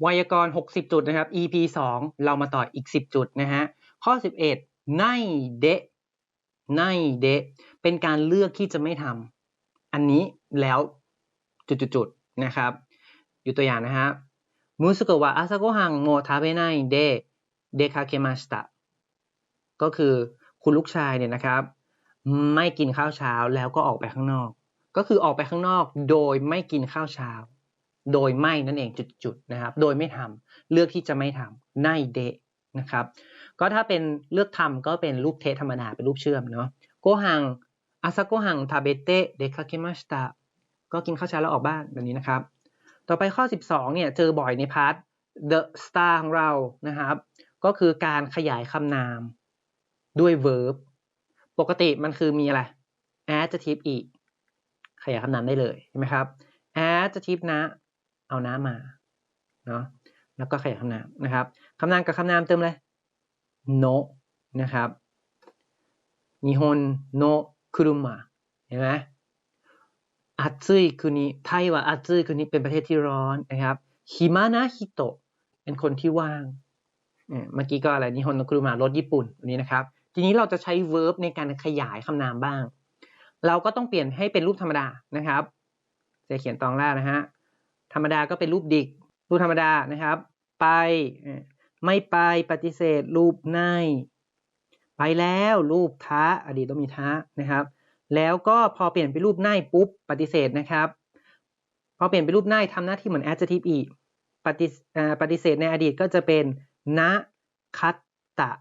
ไวยากรณ์ 60 จุดนะครับ EP 2 เรามาต่ออีก 10 จุดนะฮะ ข้อ 11ไนเดะไนเดะเป็นการเลือกที่จะไม่ทำอันนี้แล้วจุดๆๆนะครับ อยู่ตัวอย่างนะฮะมุสโกะวะอาซาโกฮังโมทาเบไนเดะเดคาเคมาสตะก็คือคุณลูกชายเนี่ยนะครับ ไม่กินข้าวเช้าแล้วก็ออกไปข้างนอก ก็คือออกไปข้างนอกโดยไม่กินข้าวเช้า โดยไม่นั่นเองจุดๆนะครับ โดยไม่ทำเลือกที่จะไม่ทำไนเดะนะครับ ก็ถ้าเป็นเลือกทำก็เป็นรูปเทธรรมดาเป็นรูปเชื่อมเนาะโกหังอาซาโกหังทาเบเตเดคาเคมาสตะก็กินข้าวเช้าแล้วออกบ้านแบบนี้นะครับ ต่อไปข้อ 12เนี่ยเจอบ่อยในพาร์ท the star ของเรานะครับ ก็คือการขยายคำนามด้วย verb ปกติมันคือมีอะไร adjective อีก ขยายคำนามได้เลยใช่ไหมครับ adjective นะ เอานะมาเนาะแล้วก็ขยายคำนามนะครับคำนามกับคำนามเติมเลย no นะครับนิฮอนโนคุรุมะเห็นไหมอัตซึยคุนิไทยว่าอัตซึยคุนิเป็นประเทศที่ร้อนนะครับฮิมานะฮิโตะเป็นคนที่ว่างเมื่อกี้ก็อะไรนิฮอนโนคุรุมะรถญี่ปุ่นอันนี้นะครับ ทีนี้เราจะใช้ verb ในการขยายคำนามบ้าง เราก็ต้องเปลี่ยนให้เป็นรูปธรรมดานะครับจะเขียนตองแรกนะฮะ ธรรมดาก็เป็นรูปดิก รูปธรรมดานะครับ ไป ไม่ไปปฏิเสธ รูปใน ไปแล้วรูปทะอดีตต้องมีทะนะครับ แล้วก็พอเปลี่ยนเป็นรูปในปุ๊บปฏิเสธนะครับ พอเปลี่ยนเป็นรูปในทำหน้าที่เหมือน adjective อีกปฏิปฏิเสธในอดีตก็จะเป็นนะคัตตะ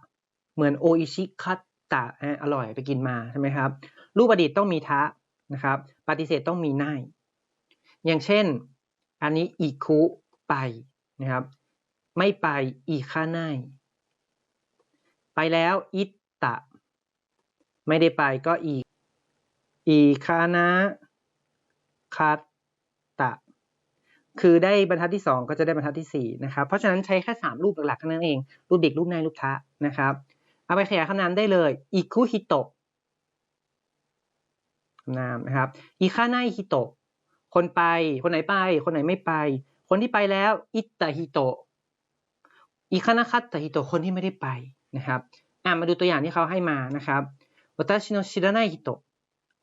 เหมือนโออิชิคัตตะอร่อยไปกินมาใช่ไหมครับ รูปอดีตต้องมีทะนะครับ ปฏิเสธต้องมีในอย่างเช่น อันนี้อีคุไปนะครับ ไม่ไปอีค่าไนไปแล้วอิตตะ ไม่ได้ไปก็อีอีคานะคัตตะ คือได้บรรทัดที่ 2 ก็จะได้บรรทัดที่ 4 นะครับ เพราะฉะนั้นใช้แค่ 3 รูปหลักๆเท่านั้นเอง รูปเด็กรูปในรูปทะนะครับ เอาไปขยายคำนามได้เลยอิคุฮิโตะคำนามนะครับอีคาไนฮิโตะ คนไป คนไหนไป คนไหนไม่ไป คนที่ไปแล้ว อิตาฮิโตะอิคานาคัตตาฮิโตะคนที่ไม่ได้ไปนะครับอ่ามาดูตัวอย่างที่เขาให้มานะครับวัตชิโนชิดาไนฮิโตะ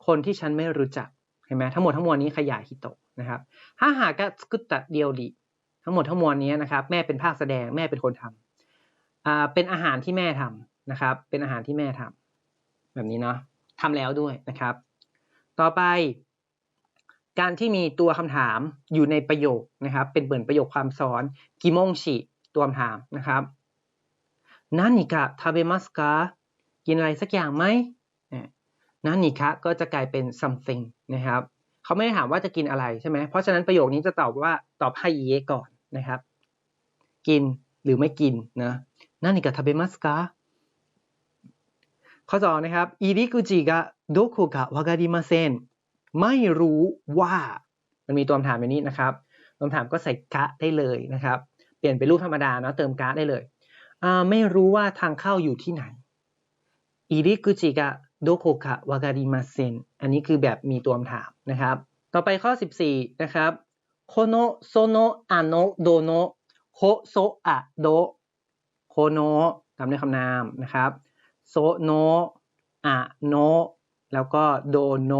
คนที่ฉันไม่รู้จักเห็นไหมทั้งหมดทั้งมวลนี้ขยายฮิโตะนะครับถ้าหากะสกุตตะเดียวดีทั้งหมดทั้งมวลนี้นะครับ แม่เป็นภาคแสดงแม่เป็นคนทำอ่าเป็นอาหารที่แม่ทำนะครับ เป็นอาหารที่แม่ทำแบบนี้เนาะทำแล้วด้วยนะครับ ต่อไป การที่มีตัวคำถามอยู่ในประโยคนะครับ เป็นเหมือนประโยคความซ้อนกิมงชิตัวคำถามนะครับนันนิกะทาเบมัสกากินอะไรสักอย่างไหมนันนิกะก็จะกลายเป็น something นะครับเขาไม่ได้ถามว่าจะกินอะไรใช่ไหมเพราะฉะนั้นประโยคนี้จะตอบว่าตอบให้เยก่อนนะครับ กินหรือไม่กินนะนันนิกะทาเบมัสกาข้อสองนะครับอิริกุจิกะโดโคกะวากาดิมาเซน ไม่รู้ว่ามันมีตัวคำถามอย่างนี้นะครับคำถามก็ใส่กะได้เลยนะครับ เปลี่ยนเป็นรูปธรรมดาเนาะเติมกะได้เลยไม่รู้ว่าทางเข้าอยู่ที่ไหนอิริกุจิกะโดโคกะวากาดิมาเซนอันนี้คือแบบมีตัวคำถามนะครับ ต่อไปข้อ 14 นะครับโคโนโซโนอะโนโดโนโคโซอะโดโคโนตามด้วยคำนามนะครับโซโนอะโนแล้วก็โดโน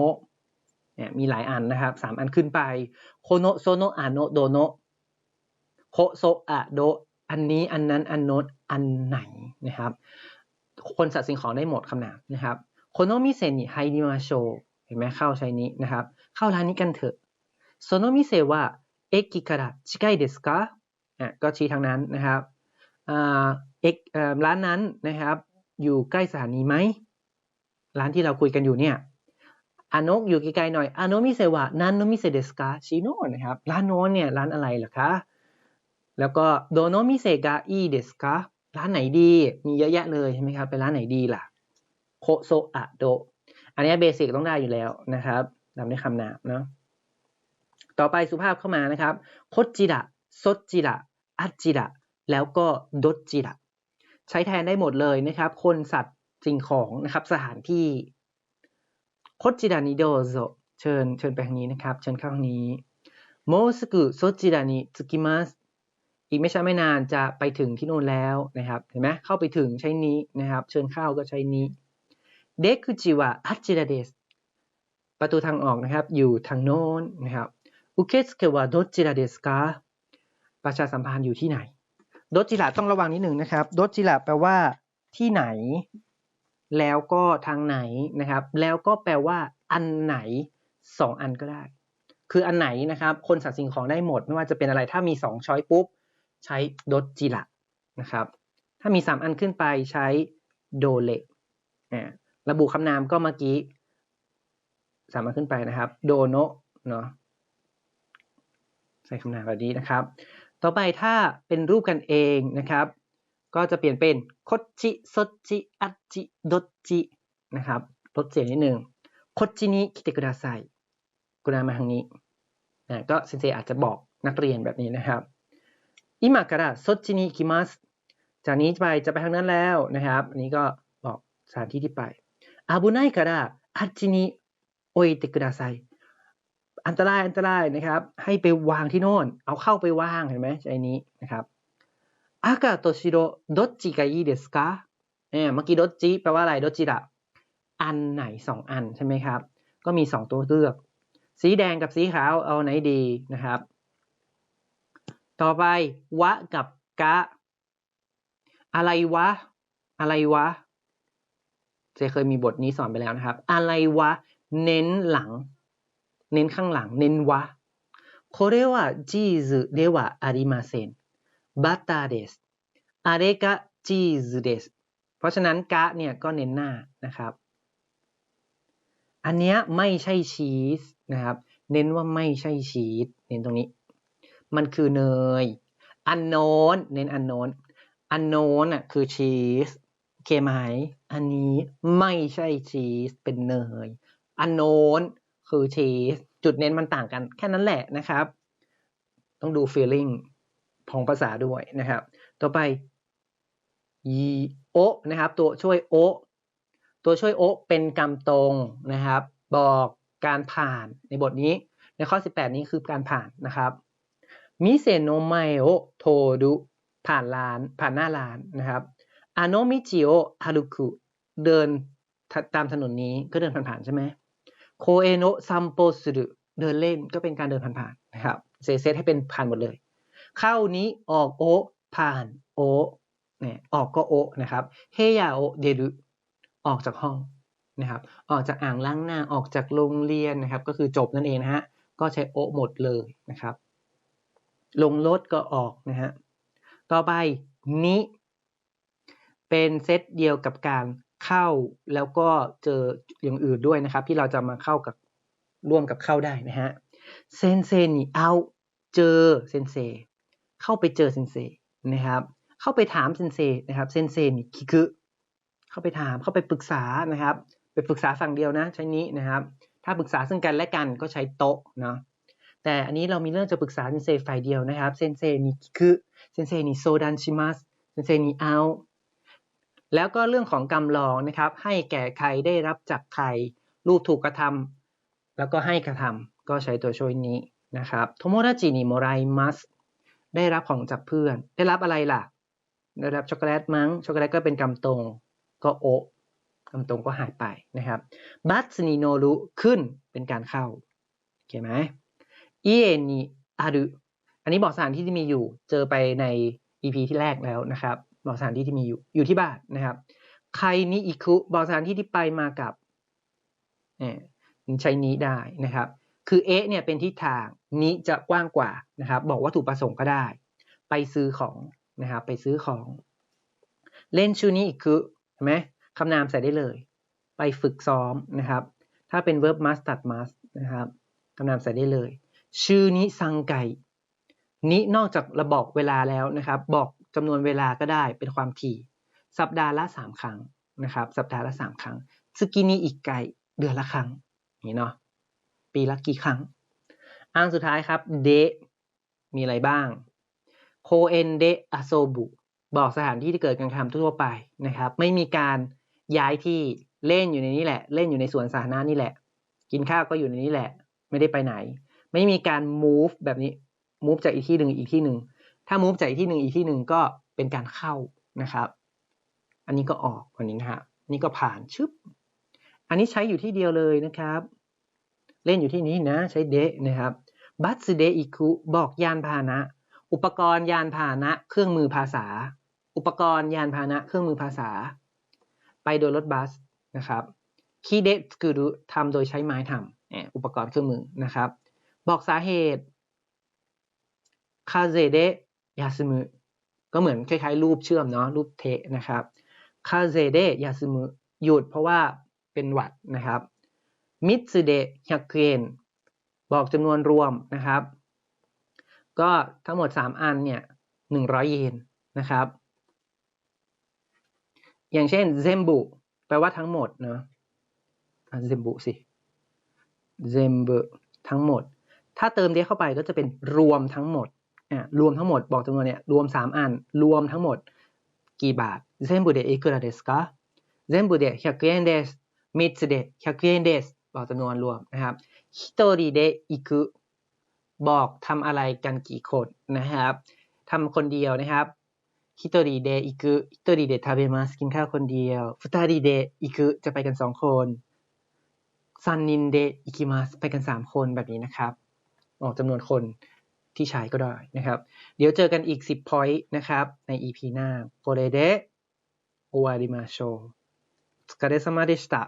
เนี่ยมีหลายอันนะครับสามอันขึ้นไปโคโนโซโนอะโนโดโนโคโซอะโดอันนี้อันนั้นอันโนอันไหนนะครับคนสัตว์สิ่งของได้หมดคำนามนะครับโคโนมิเซนิไฮดิมาโชเห็นไหมเข้าใช้นี้นะครับ เข้าร้านนี้กันเถอะโซโนมิเซว่าเอ็กกิคาระชิไกเดสกะอะก็ชี้ทางนั้นนะครับอ่าเอกร้านนั้นนะครับ อยู่ใกล้สถานีไหมร้านที่เราคุยกันอยู่เนี่ย อานกอยู่ไกลๆหน่อยอานมิเซวะนันโนมิเซเดสกาชิโนนะครับร้านโน้นเนี่ยร้านอะไรล่ะคะ แล้วก็โดโนมิเซกาอีเดสการ้านไหนดีมีเยอะแยะเลยใช่ไหมครับเป็นร้านไหนดีล่ะโคโซอะโดอันนี้เบสิกต้องได้อยู่แล้วนะครับตามด้วยคำนามเนาะต่อไปสุภาพเข้ามานะครับโคจิระโซจิระอัจิระแล้วก็ดจิระใช้แทนได้หมดเลยนะครับ คนสัตว์สิ่งของนะครับสถานที่ โคจิดานิโดโซเชิญเชิญไปทางนี้นะครับ เชิญเข้าทางนี้โมสกุโซจิดานิซุกิมัสอีกไม่ช้าไม่นานจะไปถึงที่โน่นแล้วนะครับ เห็นไหมเข้าไปถึงใช้นี้นะครับ เชิญเข้าก็ใช้นี้เดคุจิวะอัจิระเดสประตูทางออกนะครับ อยู่ทางโน้นนะครับอุเคสเควะโดจิระเดสกาประชาสัมพันธ์อยู่ที่ไหนโดจิระต้องระวังนิดหนึ่งนะครับโดจิระแปลว่าที่ไหน แล้วก็ทางไหนนะครับ แล้วก็แปลว่าอันไหนสองอันก็ได้ คืออันไหนนะครับ คนสัตว์สิ่งของได้หมดไม่ว่าจะเป็นอะไรถ้ามีสองช้อยปุ๊บ ใช้โดจิระนะครับ ถ้ามีสามอันขึ้นไปใช้โดเลอ่าระบุคำนามก็เมื่อกี้สามอันขึ้นไปนะครับ โดโนะเนาะใส่คำนามแบบนี้นะครับ ต่อไปถ้าเป็นรูปกันเองนะครับ ก็จะเปลี่ยนเป็นโคจิโซจิอัจิโดจินะครับลดเสียงนิดนึงโคจินิคิเตกุดาไซกุนามาทางนี้นะก็เซนเซอาจจะบอกนักเรียนแบบนี้นะครับอิมาการะโซจินิคิมัสจากนี้ไปจะไปทางนั้นแล้วนะครับ อันนี้ก็บอกสถานที่ที่ไปอาบุไนการะอัจินิโอเอเตกุดาไซอันตรายอันตรายนะครับ ให้ไปวางที่โน่น เอาเข้าไปวางเห็นไหมใจนี้นะครับ อากาโตชิโรどっちがいいですかเนี่ยเมื่อกี้どっちแปลว่าอะไรどっちละอันไหนสองอันใช่ไหมครับ ก็มีสองตัวเลือก สีแดงกับสีขาวเอาไหนดีนะครับ ต่อไป วะกับกะ อะไรวะ อะไรวะเจเคยมีบทนี้สอนไปแล้วนะครับ อะไรวะ เน้นหลัง เน้นข้างหลัง เน้นวะこれはチーズではありません บัตตาเดสอาเรกะชีสเดสเพราะฉะนั้นกะเนี่ยก็เน้นหน้านะครับ อันเนี้ยไม่ใช่ชีสนะครับ เน้นว่าไม่ใช่ชีสเน้นตรงนี้ มันคือเนย อันโนนเน้นอันโนนอันโนนอะคือชีสเคไหมอันนี้ไม่ใช่ชีสเป็นเนย อันโนนคือชีสจุดเน้นมันต่างกันแค่นั้นแหละนะครับ ต้องดู feeling ของภาษาด้วยนะครับ ต่อไปยีโอนะครับ ตัวช่วยโอตัวช่วยโอเป็นกรรมตรงนะครับ บอกการผ่านในบทนี้ ในข้อ 18 นี้คือการผ่านนะครับมิเซโนไมโอโทดุผ่านร้านผ่านหน้าร้านนะครับอาโนมิจิโอฮารุคุเดินตามถนนนี้ก็เดินผ่านๆใช่ไหมโคเอโนซัมโปสุรุเดินเล่นก็เป็นการเดินผ่านๆนะครับเซเซตให้เป็นผ่านหมดเลย เข้านี้ออกโอผ่านโอเนี่ยออกก็โอนะครับเฮยาโอเดรุออกจากห้องนะครับออกจากอ่างล้างหน้าออกจากโรงเรียนนะครับ ก็คือจบนั่นเองนะฮะก็ใช้โอหมดเลยนะครับ ลงรถก็ออกนะฮะต่อไปนี้เป็นเซตเดียวกับการเข้าแล้วก็เจออย่างอื่นด้วยนะครับ ที่เราจะมาเข้ากับร่วมกับเข้าได้นะฮะเซนเซนี่เอาเจอเซนเซ เข้าไปเจอเซนเซนะครับเข้าไปถามเซนเซนะครับเซนเซนี่คิคือเข้าไปถามเข้าไปปรึกษานะครับ ไปปรึกษาฝั่งเดียวนะ ใช้นี้นะครับ ถ้าปรึกษาซึ่งกันและกันก็ใช้โต๊ะเนาะแต่อันนี้เรามีเรื่องจะปรึกษาเซนเซฝ่ายเดียวนะครับเซนเซนี่คิคือเซนเซนี่โซดันชิมัสเซนเซนี่เอาแล้วก็เรื่องของกรรมลองนะครับ ให้แก่ใครได้รับจากใครรูปถูกกระทำแล้วก็ให้กระทำก็ใช้ตัวช่วยนี้นะครับโทโมดาจินิโมไรมัส ได้รับของจากเพื่อน ได้รับอะไรล่ะ ได้รับช็อกโกแลตมั้ง ช็อกโกแลตก็เป็นกำตรง ก็โอะกำตรงก็หายไปนะครับบัตสนิโนรุขึ้นเป็นการเข้าโอเคไหมอิเอนิอารุอันนี้บอกสถานที่ที่มีอยู่ เจอไปใน EP ที่แรกแล้วนะครับ บอกสถานที่ที่มีอยู่ อยู่ที่บ้านนะครับ ใครนิอิคุบอกสถานที่ที่ไปมากับเนี่ยใช้นี้ได้นะครับ คือเอเนี่ยเป็นทิศทางนี้จะกว้างกว่านะครับบอกวัตถุประสงค์ก็ได้ ไปซื้อของนะครับไปซื้อของ เล่นชูนี้อีกคือเห็นไหมคำนามใส่ได้เลย ไปฝึกซ้อมนะครับ ถ้าเป็น verb must ตัด must นะครับคำนามใส่ได้เลย ชื่อนี้ซังไก่นี้นอกจากระบอกเวลาแล้วนะครับ บอกจำนวนเวลาก็ได้เป็นความถี่ สัปดาห์ละสามครั้งนะครับ สัปดาห์ละสามครั้งสกินี้อีกไก่เดือนละครั้งนี่เนาะ ปีละกี่ครั้งอ้างสุดท้ายครับเดมีอะไรบ้างโคเอนเดอะโซบุบอกสถานที่ที่เกิดการกระทำทั่วไปนะครับ ไม่มีการย้ายที่เล่นอยู่ในนี้แหละ เล่นอยู่ในสวนสาธารณะนี่แหละ กินข้าวก็อยู่ในนี้แหละ ไม่ได้ไปไหน ไม่มีการ move แบบนี้ move จากอีกที่หนึ่งอีกที่หนึ่งถ้า move จากอีกที่หนึ่งอีกที่หนึ่งก็เป็นการเข้านะครับ อันนี้ก็ออกวันนี้นะฮะนี่ก็ผ่านชึบอันนี้ใช้อยู่ที่เดียวเลยนะครับ เล่นอยู่ที่นี้นะใช้เดะนะครับบัตสเดอิคุบอกยานพาหนะ อุปกรณ์ยานพาหนะ เครื่องมือภาษา อุปกรณ์ยานพาหนะ เครื่องมือภาษา ไปโดยรถบัสนะครับคีเดสกุรุทำโดยใช้ไม้ทำเนี่ยอุปกรณ์เครื่องมือนะครับ บอกสาเหตุคาเซเดยาซึมุก็เหมือนคล้ายๆ รูปเชื่อมเนาะรูปเทะนะครับคาเซเดยาซึมุหยุดเพราะว่าเป็นหวัดนะครับ มิตสึเดะฮักเนบอกจำนวนรวมนะครับ ก็ทั้งหมด 3 อันเนี่ย100 เยนนะครับ อย่างเช่นเซมบุแปลว่าทั้งหมดเนาะเซมบุสิเซมบุทั้งหมด ถ้าเติมเดเข้าไปก็จะเป็นรวมทั้งหมดอ่ารวมทั้งหมดบอกจำนวนเนี่ยรวม 3 อัน รวมทั้งหมดกี่บาทเซมบุเดอิคุระเดสกะเซมบุเด100เยนเดสมิตสึเด100เยนเดส บอกจำนวนรวมนะครับฮิโตริเดอิคุบอกทำอะไรกันกี่คนนะครับทำคนเดียวนะครับฮิโตริเดอิคุฮิโตริเดทาเบมัสกินข้าวคนเดียวฟุตาริเดอิคุจะไปกันสองคนซันนินเดอิคิมัสไปกันสามคนแบบนี้นะครับออกจำนวนคนที่ใช้ก็ได้นะครับ เดี๋ยวเจอกันอีก 10 point นะครับ ใน EP หน้าโคเรเดโอวาริมาโชสกาเดสมาเดสตะ